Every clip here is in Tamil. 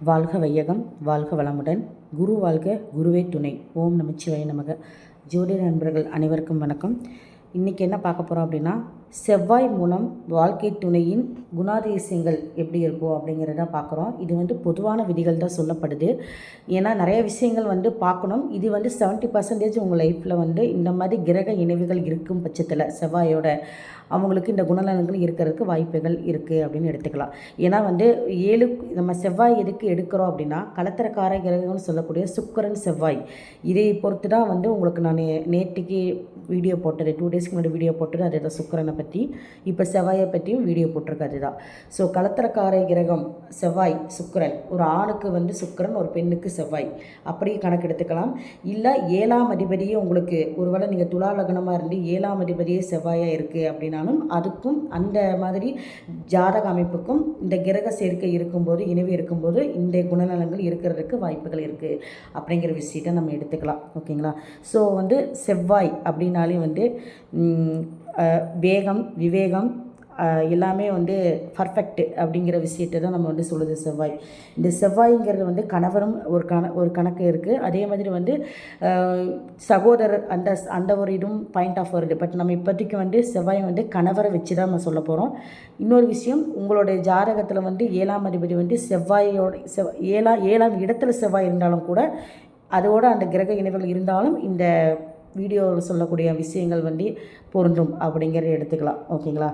வாழ்க வையகம் வாழ்க வளமுடன். குரு வாழ்க குருவே துணை. ஓம் நமச்சிவாய நமக. ஜோதிட நண்பர்கள் அனைவருக்கும் வணக்கம். இன்றைக்கி என்ன பார்க்க போகிறோம் அப்படின்னா செவ்வாய் மூலம் வாழ்க்கை துணையின் குணாதிசயங்கள் எப்படி இருக்கும் அப்படிங்கிறத பார்க்குறோம். இது வந்து பொதுவான விதிகள் தான் சொல்லப்படுது. ஏன்னா நிறைய விஷயங்கள் வந்து பார்க்கணும். இது வந்து செவன்ட்டி பர்சன்டேஜ் உங்கள் லைஃப்பில் வந்து இந்த மாதிரி கிரக இணைவுகள் இருக்கும் பட்சத்தில் செவ்வாயோட அவங்களுக்கு இந்த குணநலன்கள் இருக்கிறதுக்கு வாய்ப்புகள் இருக்குது அப்படின்னு எடுத்துக்கலாம். ஏன்னா வந்து ஏழு நம்ம செவ்வாய் எதுக்கு எடுக்கிறோம் அப்படின்னா கலத்திரக்கார கிரகம்னு சொல்லக்கூடிய சுக்கரன் செவ்வாய். இதை பொறுத்து தான் வந்து உங்களுக்கு நான் நேற்றுக்கு வீடியோ போட்டது டூ டேஸ்க்கு முன்னாடி வீடியோ போட்டது அதே தான் சுக்கரனை பற்றி இப்போ செவ்வாயை பற்றியும் வீடியோ போட்டிருக்கு தான் ஸோ கலத்திரக்கார கிரகம் செவ்வாய் சுக்கரன். ஒரு ஆணுக்கு வந்து சுக்கரன் ஒரு பெண்ணுக்கு செவ்வாய். அப்படியே கணக்கு எடுத்துக்கலாம். இல்லை ஏழாம் அதிபதியே உங்களுக்கு ஒருவேளை நீங்கள் துலா லக்னமாக இருந்து ஏழாம் அதிபதியே செவ்வாயாக இருக்குது அப்படின்னாலும் அதுக்கும் அந்த மாதிரி ஜாதக அமைப்புக்கும் இந்த கிரக சேர்க்கை இருக்கும்போது இணைவு இருக்கும்போது இந்த குணநலங்கள் இருக்கிறதுக்கு வாய்ப்புகள் இருக்குது அப்படிங்கிற விஷயத்தை நம்ம எடுத்துக்கலாம். ஓகேங்களா? ஸோ வந்து செவ்வாய் அப்படின்னாலே வந்து வேகம் விவேகம் எல்லாமே வந்து பர்ஃபெக்ட் அப்படிங்கிற விஷயத்தை தான் நம்ம வந்து சொல்லுது செவ்வாய். இந்த செவ்வாய்ங்கிறது வந்து கணவரும் ஒரு கண ஒரு கணக்கு இருக்குது அதே மாதிரி வந்து சகோதரர் அந்த அந்த ஒரு இதுவும் பாயிண்ட் ஆஃப் வருது பட் நம்ம இப்போதைக்கு வந்து செவ்வாய் வந்து கணவரை வச்சு தான் நம்ம சொல்ல போகிறோம் இன்னொரு விஷயம் உங்களுடைய ஜாதகத்தில் வந்து ஏழாம் அதிபதி வந்து செவ்வாயோட செவ் ஏழாம் ஏழாம் இடத்துல செவ்வாய் இருந்தாலும் கூட அதோட அந்த கிரக இணைவுகள் இருந்தாலும் இந்த வீடியோவில் சொல்லக்கூடிய விஷயங்கள் வந்து பொருந்தும் அப்படிங்கிறத எடுத்துக்கலாம். ஓகேங்களா?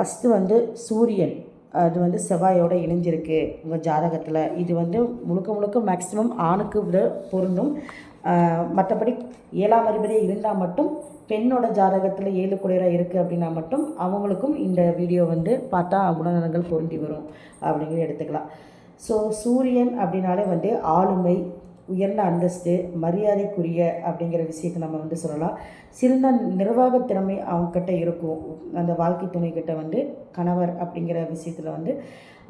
ஃபஸ்ட்டு வந்து சூரியன். அது வந்து செவ்வாயோட இணைஞ்சிருக்கு உங்கள் ஜாதகத்தில். இது வந்து முழுக்க முழுக்க மேக்ஸிமம் ஆணுக்கு விட பொருந்தும். மற்றபடி ஏழாம் அதிபதியாக இருந்தால் மட்டும் பெண்ணோட ஜாதகத்தில் ஏழு குடையராக இருக்குது அப்படின்னா மட்டும் அவங்களுக்கும் இந்த வீடியோ வந்து பார்த்தா குணநலங்கள் பொருந்தி வரும் அப்படிங்கிறத எடுத்துக்கலாம். ஸோ சூரியன் அப்படின்னாலே வந்து ஆளுமை உயர்ந்த அந்தஸ்து மரியாதைக்குரிய அப்படிங்கிற விஷயத்தை நம்ம வந்து சொல்லலாம். சிறந்த நிர்வாக திறமை அவங்கக்கிட்ட இருக்கும். அந்த வாழ்க்கை துணைக்கிட்ட வந்து கணவர் அப்படிங்கிற விஷயத்தில் வந்து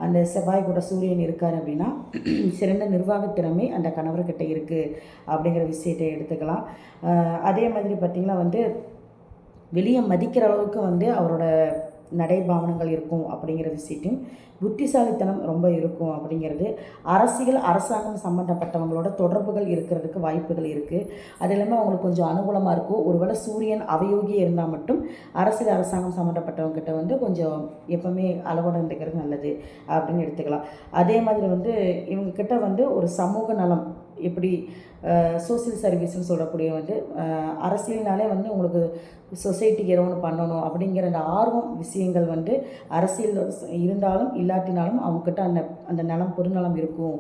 அந்த செவ்வாய் கூட சூரியன் இருக்கார் அப்படின்னா சிறந்த நிர்வாக திறமை அந்த கணவர்கிட்ட இருக்குது அப்படிங்கிற விஷயத்தை எடுத்துக்கலாம். அதே மாதிரி பார்த்திங்கன்னா வந்து வெளியே மதிக்கிற அளவுக்கு வந்து அவரோட நடைபாவனங்கள் இருக்கும் அப்படிங்கிற விஷயத்தையும் புத்திசாலித்தனம் ரொம்ப இருக்கும் அப்படிங்கிறது. அரசியல் அரசாங்கம் சம்மந்தப்பட்டவங்களோட தொடர்புகள் இருக்கிறதுக்கு வாய்ப்புகள் இருக்குது அது இல்லாமல் அவங்களுக்கு கொஞ்சம் அனுகூலமாக இருக்கும். ஒருவேளை சூரியன் அவயோகியாக இருந்தால் மட்டும் அரசியல் அரசாங்கம் சம்மந்தப்பட்டவங்ககிட்ட வந்து கொஞ்சம் எப்போவுமே அளவோட இருந்துக்கிறது நல்லது அப்படின்னு எடுத்துக்கலாம். அதே மாதிரி வந்து இவங்கக்கிட்ட வந்து ஒரு சமூக நலம் எப்படி சோசியல் சர்வீஸ்னு சொல்லக்கூடிய வந்து அரசியல்னாலே வந்து உங்களுக்கு சொசைட்டிக்கு ஏதோ ஒன்று பண்ணணும் அப்படிங்கிற அந்த ஆர்வம் விஷயங்கள் வந்து அரசியல் இருந்தாலும் இல்லாட்டினாலும் அவங்கக்கிட்ட அந்த அந்த நலம் பொருநலம் இருக்கும்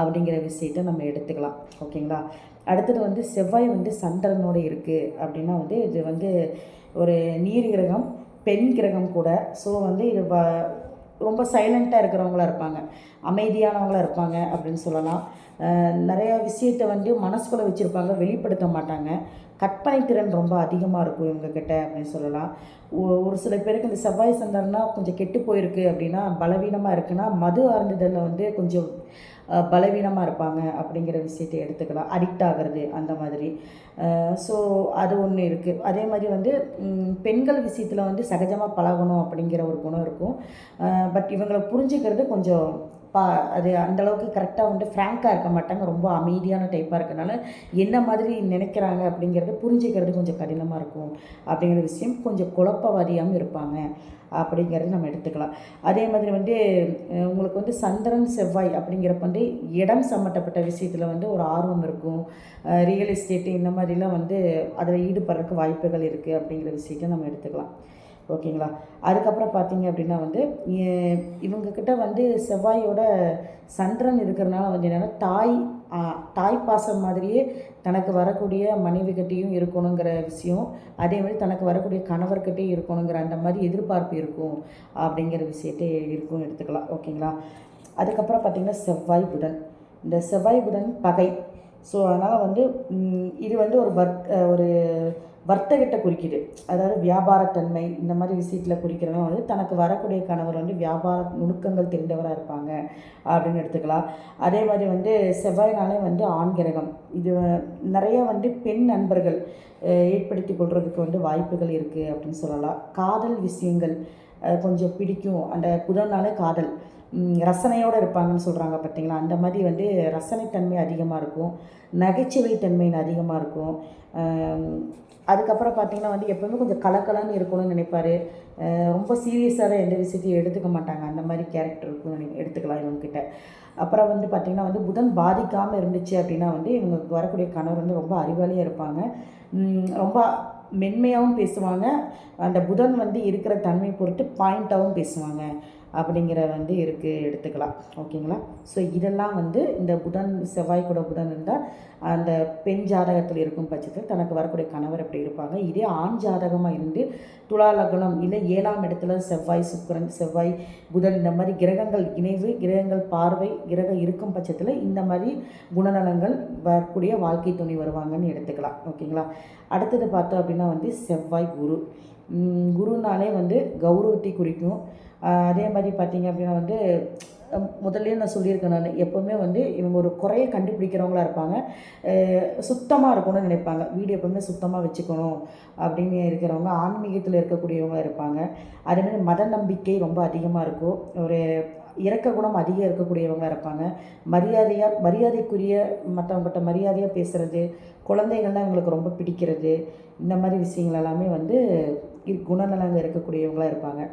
அப்படிங்கிற விஷயத்த நம்ம எடுத்துக்கலாம். ஓகேங்களா? அடுத்தது வந்து செவ்வாய் வந்து சந்திரனோடு இருக்குது அப்படின்னா வந்து இது வந்து ஒரு நீர் கிரகம் பெண் கிரகம் கூட. ஸோ வந்து இது ரொம்ப சைலண்ட்டாக இருக்கிறவங்களா இருப்பாங்க. அமைதியானவங்களாக இருப்பாங்க அப்படின்னு சொல்லலாம். நிறையா விஷயத்த வந்து மனசுக்குள்ளே வச்சுருப்பாங்க வெளிப்படுத்த மாட்டாங்க. கற்பனை திறன் ரொம்ப அதிகமாக இருக்கும் இவங்கக்கிட்ட அப்படின்னு சொல்லலாம். ஒரு சில பேருக்கு இந்த செவ்வாய் சந்தர்னா கொஞ்சம் கெட்டு போயிருக்கு அப்படின்னா பலவீனமாக இருக்குன்னா மது அருந்துதலில் வந்து கொஞ்சம் பலவீனமாக இருப்பாங்க அப்படிங்கிற விஷயத்தை எடுத்துக்கலாம். அடிக்ட் ஆகிறது அந்த மாதிரி. ஸோ அது ஒன்று இருக்குது அதே மாதிரி வந்து பெண்கள் விஷயத்தில் வந்து சகஜமாக பழகணும் அப்படிங்கிற ஒரு குணம் இருக்கும். பட் இவங்களை புரிஞ்சுக்கிறது கொஞ்சம் பா அது அந்தளவுக்கு கரெக்டாக வந்து ஃப்ராங்காக இருக்க மாட்டாங்க. ரொம்ப அமைதியான டைப்பாக இருக்கனால என்ன மாதிரி நினைக்கிறாங்க அப்படிங்கிறது புரிஞ்சுக்கிறது கொஞ்சம் கடினமாக இருக்கும். அப்படிங்கிற விஷயம் கொஞ்சம் குழப்பவாதியாகவும் இருப்பாங்க. அப்படிங்கிறது நம்ம எடுத்துக்கலாம். அதே மாதிரி வந்து உங்களுக்கு வந்து சந்திரன் செவ்வாய் அப்படிங்கிறப்ப வந்து இடம் சம்மந்தப்பட்ட விஷயத்தில் வந்து ஒரு ஆர்வம் இருக்கும். ரியல் எஸ்டேட்டு இந்த மாதிரிலாம் வந்து அதில் ஈடுபடுறதுக்கு வாய்ப்புகள் இருக்குது அப்படிங்கிற விஷயத்தை நம்ம எடுத்துக்கலாம். ஓகேங்களா? அதுக்கப்புறம் பார்த்தீங்க அப்படின்னா வந்து இவங்கக்கிட்ட வந்து செவ்வாயோட சந்திரன் இருக்கிறனால வந்து என்னென்னா தாய் தாய் பாசம் மாதிரியே தனக்கு வரக்கூடிய மனைவிக்கிட்டேயும் இருக்கணுங்கிற விஷயம். அதே மாதிரி தனக்கு வரக்கூடிய கணவர்கிட்டையும் இருக்கணுங்கிற அந்த மாதிரி எதிர்பார்ப்பு இருக்கும் அப்படிங்கிற விஷயத்தை இருக்கும் எடுத்துக்கலாம். ஓகேங்களா? அதுக்கப்புறம் பார்த்திங்கன்னா செவ்வாய் புடன் இந்த செவ்வாய் புடன் பகை. ஸோ அதனால் வந்து இது வந்து ஒரு வர்க் ஒரு வர்த்தகத்தை குறிக்கிது. அதாவது வியாபாரத்தன்மை இந்த மாதிரி விஷயத்தில் குறிக்கிறவங்க வந்து தனக்கு வரக்கூடிய கணவர் வந்து வியாபார நுணுக்கங்கள் தெரிந்தவராக இருப்பாங்க அப்படின்னு எடுத்துக்கலாம். அதே மாதிரி வந்து செவ்வாய்னாலே வந்து ஆண் கிரகம். இது நிறைய வந்து பெண் நண்பர்கள் ஏற்படுத்தி கொள்றதுக்கு வந்து வாய்ப்புகள் இருக்குது அப்படின்னு சொல்லலாம். காதல் விஷயங்கள் கொஞ்சம் பிடிக்கும். அந்த புதன்னாலே காதல். ரசனையோடு இருப்பாங்கன்னு சொல்கிறாங்க பார்த்தீங்களா அந்த மாதிரி வந்து ரசனைத்தன்மை அதிகமாக இருக்கும். நகைச்சுவை தன்மை அதிகமாக இருக்கும் அதுக்கப்புறம் பார்த்தீங்கன்னா வந்து எப்போவுமே கொஞ்சம் கலக்கலான்னு இருக்கணும்னு நினைப்பார். ரொம்ப சீரியஸாக தான் எந்த விஷயத்தையும் எடுத்துக்க மாட்டாங்க. அந்த மாதிரி கேரக்டர் இருக்கும்னு எடுத்துக்கலாம் இவங்கக்கிட்ட அப்புறம் வந்து பார்த்திங்கன்னா வந்து புதன் பாதிக்காமல் இருந்துச்சு அப்படின்னா வந்து இவங்க வரக்கூடிய கணவர் வந்து ரொம்ப அறிவாளியாக இருப்பாங்க. ரொம்ப மென்மையாகவும் பேசுவாங்க. அந்த புதன் வந்து இருக்கிற தன்மை பொறுத்து பாயிண்ட்டாகவும் பேசுவாங்க. அப்படிங்கிற வந்து இருக்குது எடுத்துக்கலாம். ஓகேங்களா? ஸோ இதெல்லாம் வந்து இந்த புதன் செவ்வாய் கூட புதன் இருந்தால் அந்த பெண் ஜாதகத்தில் இருக்கும் பட்சத்தில் தனக்கு வரக்கூடிய கணவர் எப்படி இருப்பாங்க. இதே ஆண் ஜாதகமாக இருந்து துலா லக்னம் இல்லை ஏழாம் இடத்துல செவ்வாய் சுக்கரன் செவ்வாய் புதன் இந்த மாதிரி கிரகங்கள் இணைவு கிரகங்கள் பார்வை கிரகம் இருக்கும் பட்சத்தில் இந்த மாதிரி குணநலங்கள் வரக்கூடிய வாழ்க்கை துணி வருவாங்கன்னு எடுத்துக்கலாம். ஓகேங்களா? அடுத்தது பார்த்தோம் அப்படின்னா வந்து செவ்வாய் குரு. குருனாலே வந்து கௌரவத்தை குறிக்கும். அதே மாதிரி பார்த்தீங்க அப்படின்னா வந்து முதல்லே நான் சொல்லியிருக்கேன் நான் எப்போவுமே வந்து இவங்க ஒரு குறையை கண்டுபிடிக்கிறவங்களா இருப்பாங்க. சுத்தமாக இருக்கணும்னு நினைப்பாங்க. வீடு எப்போவுமே சுத்தமாக வச்சுக்கணும் அப்படின்னு இருக்கிறவங்க ஆன்மீகத்தில் இருக்கக்கூடியவங்க இருப்பாங்க. அதேமாதிரி மத நம்பிக்கை ரொம்ப அதிகமாக இருக்கும். ஒரு இறக்க குணம் அதிகம் இருக்கக்கூடியவங்க இருப்பாங்க. மரியாதையாக மரியாதைக்குரிய மற்றவங்ககிட்ட மரியாதையாக பேசுகிறது குழந்தைகள்லாம் எங்களுக்கு ரொம்ப பிடிக்கிறது இந்த மாதிரி விஷயங்கள் எல்லாமே வந்து இ- இருக்கக்கூடியவங்களாக இருப்பாங்க.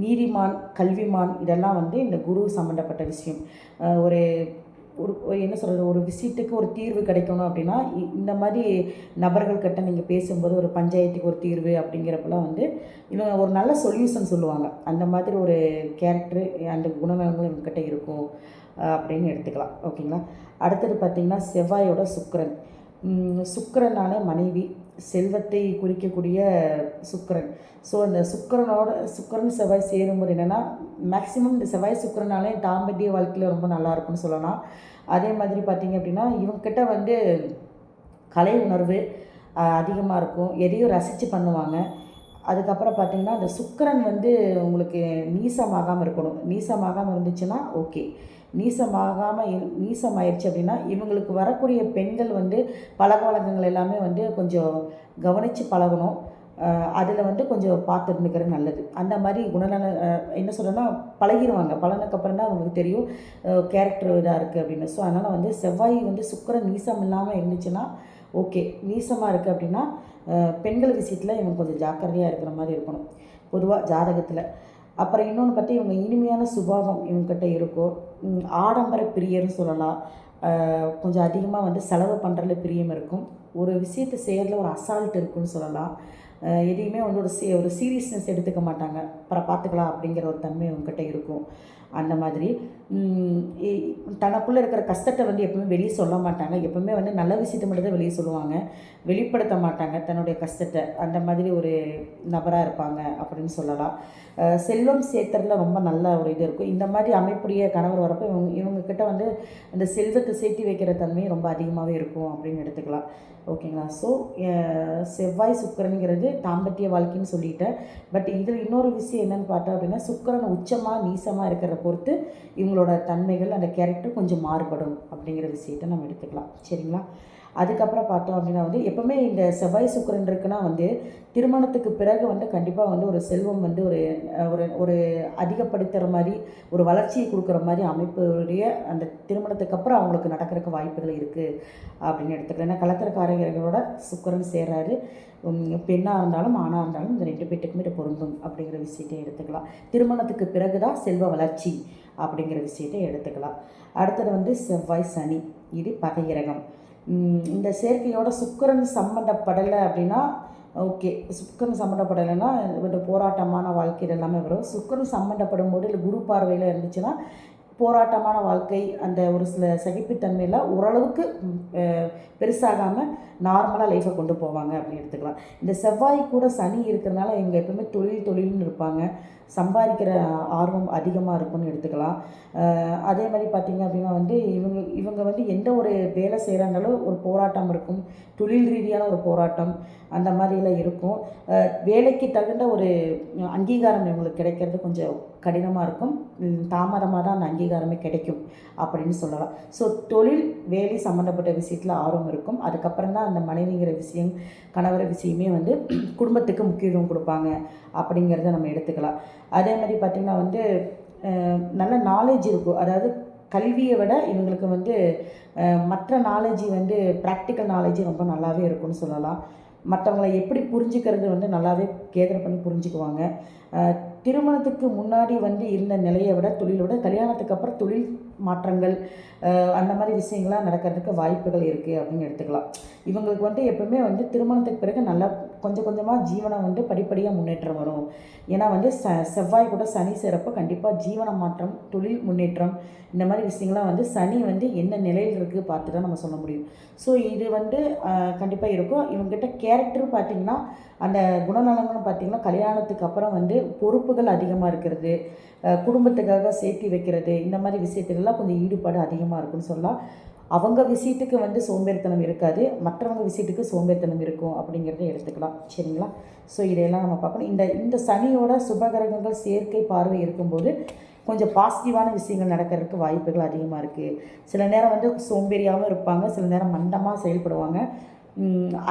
நீதிமான் கல்விமான் இதெல்லாம் வந்து இந்த குரு சம்மந்தப்பட்ட விஷயம். ஒரு ஒரு என்ன சொல்கிறது ஒரு விஷயத்துக்கு ஒரு தீர்வு கிடைக்கணும் அப்படின்னா இந்த மாதிரி நபர்கள்கிட்ட நீங்கள் பேசும்போது ஒரு பஞ்சாயத்துக்கு ஒரு தீர்வு அப்படிங்கிறப்பெல்லாம் வந்து இவங்க ஒரு நல்ல சொல்யூஷன் சொல்லுவாங்க. அந்த மாதிரி ஒரு கேரக்டர் அந்த குணநலங்கள் இவங்ககிட்ட இருக்கும் அப்படின்னு எடுத்துக்கலாம். ஓகேங்களா? அடுத்தது பார்த்திங்கன்னா செவ்வாயோட சுக்கரன். சுக்கரனான மனைவி செல்வத்தை குறிக்கக்கூடிய சுக்கரன். ஸோ அந்த சுக்கரனோட சுக்கரன் செவ்வாய் சேரும்போது என்னென்னா மேக்ஸிமம் இந்த செவ்வாய் சுக்கரனாலே தாம்பத்திய வாழ்க்கையில் ரொம்ப நல்லா இருக்கும்னு சொல்லலாம். அதே மாதிரி பார்த்திங்க அப்படின்னா இவங்கக்கிட்ட வந்து கலை உணர்வு அதிகமாக இருக்கும். எதையும் ரசித்து பண்ணுவாங்க. அதுக்கப்புறம் பார்த்திங்கன்னா அந்த சுக்கரன் வந்து உங்களுக்கு நீசமாகாமல் இருக்கணும். நீசமாகாமல் இருந்துச்சுன்னா ஓகே நீசமாகாமல் இரு ஆயிடுச்சு அப்படின்னா இவங்களுக்கு வரக்கூடிய பெண்கள் வந்து பழக்க வழக்கங்கள் எல்லாமே வந்து கொஞ்சம் கவனித்து பழகணும். அதில் வந்து கொஞ்சம் பார்த்து இருந்துக்கிறது நல்லது. அந்த மாதிரி குணநல என்ன சொல்கிறேன்னா பழகிடுவாங்க பழனக்கப்புறம் தான் அவங்களுக்கு தெரியும் கேரக்டர் இதாக இருக்குது அப்படின்னு. ஸோ அதனால் வந்து செவ்வாய் வந்து சுக்கிரன் நீசம் இல்லாமல் இருந்துச்சுன்னா ஓகே. நீசமாக இருக்குது அப்படின்னா பெண்கள் விஷயத்தில் இவங்க கொஞ்சம் ஜாக்கிரதையாக இருக்கிற மாதிரி இருக்கணும். பொதுவாக ஜாதகத்தில். அப்புறம் இன்னொன்று பற்றி இவங்க இனிமையான சுபாவம் இவங்ககிட்ட இருக்கும் ஆடம்பர பிரியர்னு சொல்லலாம். கொஞ்சம் அதிகமாக வந்து செலவு பண்ணுறதுல பிரியம் இருக்கும். ஒரு விஷயத்தை செய்கிறதுல ஒரு அசால்ட் இருக்குன்னு சொல்லலாம். எதையுமே வந்து ஒரு சீ ஒரு சீரியஸ்னஸ் எடுத்துக்க மாட்டாங்க. அப்புறம் பார்த்துக்கலாம் அப்படிங்கிற ஒரு தன்மை இவங்ககிட்ட இருக்கும். அந்த மாதிரி. இ- தனக்குள்ளே இருக்கிற கஷ்டத்தை வந்து எப்பவுமே வெளியே சொல்ல மாட்டாங்க. எப்பவுமே வந்து நல்ல விஷயத்தை மட்டும் தான் வெளியே சொல்லுவாங்க. வெளிப்படுத்த மாட்டாங்க தன்னுடைய கஷ்டத்தை. அந்த மாதிரி ஒரு நபராக இருப்பாங்க அப்படின்னு சொல்லலாம். செல்வம் சேர்த்துறதுல ரொம்ப நல்ல ஒரு இது இருக்கும். இந்த மாதிரி அமைப்புடைய கணவர் வரப்போ இவங்க இவங்கக்கிட்ட வந்து அந்த செல்வத்தை சேர்த்து வைக்கிற தன்மை ரொம்ப அதிகமாகவே இருக்கும் அப்படின்னு எடுத்துக்கலாம். ஓகேங்களா? ஸோ செவ்வாய் சுக்கிரனுங்கிறது தாம்பத்திய வாழ்க்கைன்னு சொல்லிட்டேன். பட் இதில் இன்னொரு விஷயம் என்னன்னு பார்த்தோம் அப்படின்னா சுக்கிரன் உச்சமாக நீசமாக இருக்கிற பொறுத்து இவங்களோட தன்மைகள் அந்த கேரக்டர் கொஞ்சம் மாறுபடும் அப்படிங்கிற விஷயத்தை நம்ம எடுத்துக்கலாம். சரிங்களா? அதுக்கப்புறம் பார்த்தோம் அப்படின்னா வந்து எப்போவுமே இந்த செவ்வாய் சுக்கரன் இருக்குன்னா வந்து திருமணத்துக்கு பிறகு வந்து கண்டிப்பாக வந்து ஒரு செல்வம் வந்து ஒரு ஒரு ஒரு அதிகப்படுத்துகிற மாதிரி ஒரு வளர்ச்சியை கொடுக்குற மாதிரி அமைப்புடைய அந்த திருமணத்துக்கு அப்புறம் அவங்களுக்கு நடக்கிறதுக்கு வாய்ப்புகள் இருக்குது அப்படின்னு எடுத்துக்கலாம். ஏன்னா கலத்திரக்காரங்களோட சுக்கரன் சேர்றாரு. பெண்ணாக இருந்தாலும் ஆணாக இருந்தாலும் இந்த ரெண்டு பேட்டுக்குமே இது பொருந்தும் அப்படிங்கிற விஷயத்தை எடுத்துக்கலாம். திருமணத்துக்கு பிறகு தான் செல்வ வளர்ச்சி அப்படிங்கிற விஷயத்தை எடுத்துக்கலாம். அடுத்தது வந்து செவ்வாய் சனி. இது பகையிரகம் இந்த சேர்க்கையோட சுக்கரன் சம்மந்தப்படலை அப்படின்னா ஓகே சுக்கரன் சம்மந்தப்படலைன்னா ஒரு போராட்டமான வாழ்க்கையில் எல்லாமே வரும். சுக்கரன் சம்மந்தப்படும் போது இல்லை குரு பார்வையில் இருந்துச்சுன்னா போராட்டமான வாழ்க்கை அந்த ஒரு சில சகிப்புத்தன்மையில் ஓரளவுக்கு பெருசாகாமல் நார்மலாக லைஃப்பை கொண்டு போவாங்க அப்படின்னு எடுத்துக்கலாம். இந்த செவ்வாய் கூட சனி இருக்கிறனால இவங்க எப்பவுமே தொழில் தொழில்னு இருப்பாங்க. சம்பாதிக்கிற ஆர்வம் அதிகமாக இருக்கும்னு எடுத்துக்கலாம். அதே மாதிரி பார்த்திங்க அப்படின்னா வந்து இவங்க இவங்க வந்து எந்த ஒரு வேலை செய்கிறாங்களோ ஒரு போராட்டம் இருக்கும். தொழில் ரீதியான ஒரு போராட்டம் அந்த மாதிரிலாம் இருக்கும். வேலைக்கு தகுந்த ஒரு அங்கீகாரம் இவங்களுக்கு கிடைக்கிறது கொஞ்சம் கடினமாக இருக்கும். தாமதமாக தான் அந்த அங்கீகாரமே கிடைக்கும் அப்படின்னு சொல்லலாம். ஸோ தொழில் வேலை சம்மந்தப்பட்ட விஷயத்தில் ஆர்வம் இருக்கும். அதுக்கப்புறம் தான் அந்த மனைவிங்கிற விஷயம் கணவர் விஷயமே வந்து குடும்பத்துக்கு முக்கியத்துவம் கொடுப்பாங்க. அப்படிங்கிறத நம்ம எடுத்துக்கலாம். அதே மாதிரி பார்த்திங்கன்னா வந்து நல்ல நாலேஜ் இருக்கும். அதாவது கல்வியை விட இவங்களுக்கு வந்து மற்ற நாலேஜ் வந்து ப்ராக்டிக்கல் நாலேஜ் ரொம்ப நல்லாவே இருக்கும்னு சொல்லலாம். மற்றவங்களை எப்படி புரிஞ்சுக்கிறது வந்து நல்லாவே கேதர் பண்ணி புரிஞ்சுக்குவாங்க. திருமணத்துக்கு முன்னாடி வந்து இருந்த நிலையை விட தொழிலை விட கல்யாணத்துக்கு அப்புறம் தொழில் மாற்றங்கள் அந்த மாதிரி விஷயங்கள்லாம் நடக்கிறதுக்கு வாய்ப்புகள் இருக்குது அப்படின்னு எடுத்துக்கலாம். இவங்களுக்கு வந்து எப்பவுமே வந்து திருமணத்துக்கு பிறகு நல்லா கொஞ்சம் கொஞ்சமாக ஜீவனம் வந்து படிப்படியாக முன்னேற்றம் வரும். ஏன்னா வந்து ச செவ்வாய் கூட சனி சிறப்பு கண்டிப்பாக ஜீவன மாற்றம் தொழில் முன்னேற்றம் இந்த மாதிரி விஷயங்கள்லாம் வந்து சனி வந்து என்ன நிலையில் இருக்குது பார்த்து தான் நம்ம சொல்ல முடியும். ஸோ இது வந்து கண்டிப்பாக இருக்கும். இவங்ககிட்ட கேரக்டர் பார்த்திங்கன்னா அந்த குணநலங்கள்னு பார்த்திங்கன்னா கல்யாணத்துக்கு அப்புறம் வந்து பொறுப்புகள் அதிகமாக இருக்கிறது. குடும்பத்துக்காக சேர்த்து வைக்கிறது இந்த மாதிரி விஷயத்துலலாம் கொஞ்சம் ஈடுபாடு அதிகமாக இருக்குன்னு சொல்லலாம். அவங்க விஷயத்துக்கு வந்து சோம்பேறித்தனம் இருக்காது. மற்றவங்க விஷயத்துக்கு சோம்பேறித்தனம் இருக்கும் அப்படிங்கிறத எடுத்துக்கலாம். சரிங்களா? ஸோ இதையெல்லாம் நம்ம பார்க்கணும். இந்த இந்த சனியோட சுபகிரகங்கள் சேர்க்கை பார்வை இருக்கும்போது கொஞ்சம் பாசிட்டிவான விஷயங்கள் நடக்கிறதுக்கு வாய்ப்புகள் அதிகமாக இருக்குது சில நேரம் வந்து சோம்பேறியாகவும் இருப்பாங்க. சில நேரம் மண்டமாக செயல்படுவாங்க.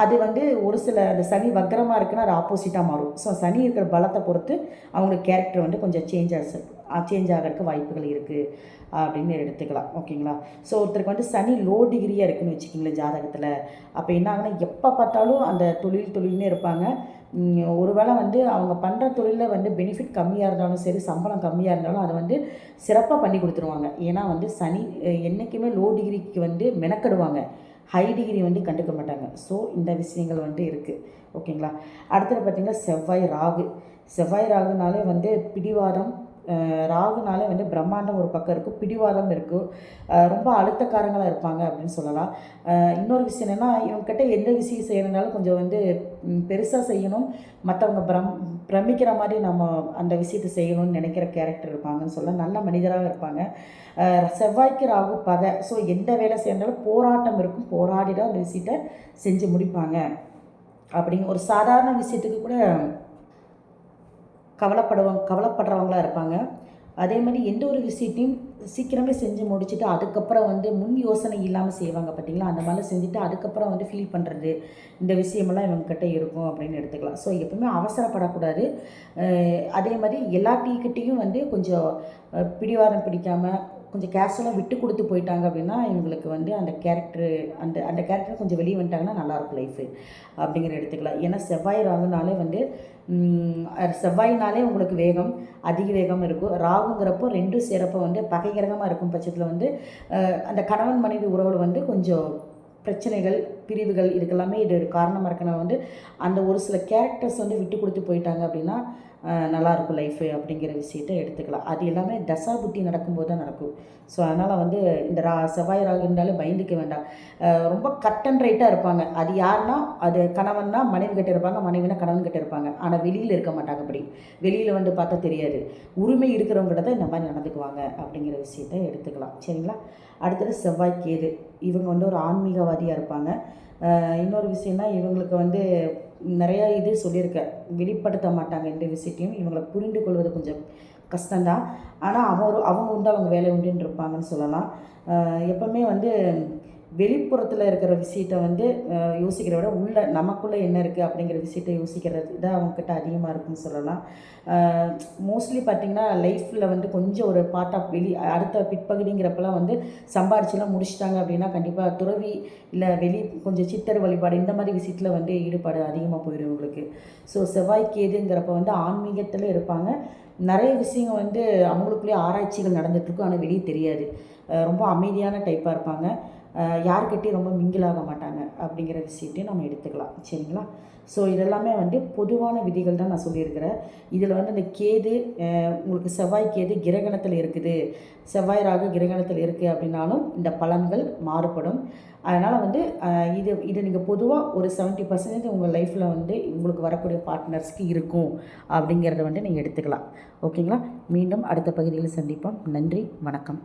அது வந்து ஒரு சில அந்த சனி வக்கரமாக இருக்குன்னா அது ஆப்போசிட்டாக மாறும். ஸோ சனி இருக்கிற பலத்தை பொறுத்து அவங்களுக்கு கேரக்டர் வந்து கொஞ்சம் சேஞ்ச் ஆச்சு சேஞ்ச் ஆகிறதுக்கு வாய்ப்புகள் இருக்குது அப்படின்னு எடுத்துக்கலாம். ஓகேங்களா? ஸோ ஒருத்தருக்கு வந்து சனி லோ டிகிரியாக இருக்குன்னு வச்சுக்கிங்களேன் ஜாதகத்தில். அப்போ என்ன ஆகுனா எப்போ பார்த்தாலும் அந்த தொழில் தொழில்னே இருப்பாங்க. ஒருவேளை வந்து அவங்க பண்ணுற தொழிலில் வந்து பெனிஃபிட் கம்மியாக இருந்தாலும் சரி சம்பளம் கம்மியாக இருந்தாலும் அதை வந்து சிறப்பாக பண்ணி கொடுத்துருவாங்க. ஏன்னா வந்து சனி என்றைக்குமே லோ டிகிரிக்கு வந்து மெனக்கெடுவாங்க. ஹை டிகிரி வந்து கண்டுக்க மாட்டாங்க. ஸோ இந்த விஷயங்கள் வந்து இருக்குது ஓகேங்களா அடுத்தது பார்த்திங்கன்னா செவ்வாய் ராகு. செவ்வாய் ராகுனாலே வந்து பிடிவாதம் ராகுனாலே வந்து பிரம்மாண்டம் ஒரு பக்கம் இருக்கும் பிடிவாதம் இருக்கும் ரொம்ப அழுத்தக்காரங்களாக இருப்பாங்க அப்படின்னு சொல்லலாம். இன்னொரு விஷயம் என்னென்னா இவங்ககிட்ட எந்த விஷயம் செய்யணுனாலும் கொஞ்சம் வந்து பெருசாக செய்யணும். மற்றவங்க பிரம் பிரமிக்கிற மாதிரி நம்ம அந்த விஷயத்தை செய்யணும்னு நினைக்கிற கேரக்டர் இருப்பாங்கன்னு சொல்ல நல்ல மனிதராக இருப்பாங்க. செவ்வாய்க்கு ராகு பகை ஸோ எந்த வேலை செய்யறதுனாலும் போராட்டம் இருக்கும். போராடி தான் அந்த விஷயத்தை செஞ்சு முடிப்பாங்க. அப்படிங்க ஒரு சாதாரண விஷயத்துக்கு கூட கவலைப்படுவாங்க கவலைப்படுறவங்களா இருப்பாங்க. அதே மாதிரி எந்த ஒரு விஷயத்தையும் சீக்கிரமே செஞ்சு முடிச்சுட்டு அதுக்கப்புறம் வந்து முன் யோசனை இல்லாமல் செய்வாங்க பார்த்தீங்களா அந்த மாதிரிலாம் செஞ்சுட்டு அதுக்கப்புறம் வந்து ஃபீல் பண்ணுறது இந்த விஷயமெல்லாம் இவங்ககிட்ட இருக்கும் அப்படின்னு எடுத்துக்கலாம். ஸோ எப்பவுமே அவசரப்படக்கூடாது. அதே மாதிரி எல்லா டீக்கிட்டையும் வந்து கொஞ்சம் பிடிவாதம் பிடிக்காமல் கொஞ்சம் கேஷுவலாக விட்டு கொடுத்து போயிட்டாங்க அப்படின்னா இவங்களுக்கு வந்து அந்த கேரக்டரு அந்த அந்த கேரக்டர் கொஞ்சம் வெளியே வந்துட்டாங்கன்னா நல்லாயிருக்கும் லைஃபு அப்படிங்கிற எடுத்துக்கலாம். ஏன்னா செவ்வாய் ராகுனாலே வந்து செவ்வாய்னாலே உங்களுக்கு வேகம் அதிக வேகம் இருக்கும். ராகுங்கிறப்போ ரெண்டும் சேரப்போ வந்து பகைகரகமாக இருக்கும் பட்சத்தில் வந்து அந்த கணவன் மனைவி உறவில் வந்து கொஞ்சம் பிரச்சனைகள் பிரிவுகள் இதுக்கெல்லாமே இது ஒரு காரணமாக இருக்கனால வந்து அந்த ஒரு சில கேரக்டர்ஸ் வந்து விட்டு கொடுத்து போயிட்டாங்க அப்படின்னா நல்லாயிருக்கும் லைஃபு அப்படிங்கிற விஷயத்தை எடுத்துக்கலாம். அது எல்லாமே தசா புத்தி நடக்கும்போது தான் நடக்கும். ஸோ அதனால் வந்து இந்த ரா செவ்வாய் ராகு இருந்தாலும் பயந்துக்க வேண்டாம். ரொம்ப கட் அண்ட் ரைட்டாக இருப்பாங்க. அது யாருன்னா அது கணவன்னா மனைவி கிட்ட இருப்பாங்க மனைவினா கணவன் கிட்ட இருப்பாங்க. ஆனால் வெளியில் இருக்க மாட்டாங்க அப்படி. வெளியில் வந்து பார்த்தா தெரியாது. உரிமை இருக்கிறவங்ககிட்ட தான் இந்த மாதிரி நடந்துக்குவாங்க அப்படிங்கிற விஷயத்தை எடுத்துக்கலாம். சரிங்களா? அடுத்தது செவ்வாய் கேது. இவங்க வந்து ஒரு ஆன்மீகவாதியாக இருப்பாங்க. இன்னொரு விஷயம்னா இவங்களுக்கு வந்து நிறையா இது சொல்லியிருக்க வெளிப்படுத்த மாட்டாங்க எந்த விஷயத்தையும். இவங்களை புரிந்து கொள்வது கொஞ்சம் கஷ்டம்தான். ஆனால் அவங்க அவங்க உண்டு அவங்க வேலை உண்டுன்னு இருப்பாங்கன்னு சொல்லலாம். எப்போவுமே எப்பவுமே வந்து வெளிப்புறத்தில் இருக்கிற விஷயத்த வந்து யோசிக்கிற யோசிக்கிறத விட உள்ள நமக்குள்ளே என்ன இருக்குது அப்படிங்கிற விஷயத்த யோசிக்கிறது தான் அவங்கக்கிட்ட அதிகமாக இருக்குன்னு சொல்லலாம். மோஸ்ட்லி பார்த்திங்கன்னா லைஃப்பில் வந்து கொஞ்சம் ஒரு பார்ட் ஆஃப் வெளி அடுத்த பிற்பகுதிங்கிறப்பெல்லாம் வந்து சம்பாரிச்சுலாம் முடிச்சிட்டாங்க அப்படின்னா கண்டிப்பாக துறவி இல்லை வெளி கொஞ்சம் சித்தர் வழிபாடு இந்த மாதிரி விஷயத்தில் வந்து ஈடுபாடு அதிகமாக போயிடும் உங்களுக்கு. ஸோ செவ்வாய் கேதுங்கிறப்ப வந்து ஆன்மீகத்தில் இருப்பாங்க. நிறைய விஷயங்கள் வந்து அவங்களுக்குள்ளேயே ஆராய்ச்சிகள் நடந்துகிட்ருக்கும் ஆனால் வெளியே தெரியாது. ரொம்ப அமைதியான டைப்பாக இருப்பாங்க. யார்கிட்டையும் ரொம்ப மிங்கிள் ஆக மாட்டாங்க அப்படிங்கிற விஷயத்தையும் நம்ம எடுத்துக்கலாம். சரிங்களா? ஸோ இதெல்லாமே வந்து பொதுவான விதிகள் தான் நான் சொல்லியிருக்கிறேன். இதில் வந்து இந்த கேது உங்களுக்கு செவ்வாய் கேது கிரகணத்தில் இருக்குது. செவ்வாய் ராகு கிரகணத்தில் இருக்குது அப்படின்னாலும் இந்த பலன்கள் மாறுபடும். அதனால் வந்து இது இது நீங்கள் பொதுவாக ஒரு செவன்ட்டி பர்சன்டேஜ் உங்கள் லைஃப்பில் வந்து உங்களுக்கு வரக்கூடிய பார்ட்னர்ஸ்க்கு இருக்கும் அப்படிங்கிறத வந்து நீங்கள் எடுத்துக்கலாம். ஓகேங்களா மீண்டும் அடுத்த பகுதியில் சந்திப்போம். நன்றி வணக்கம்.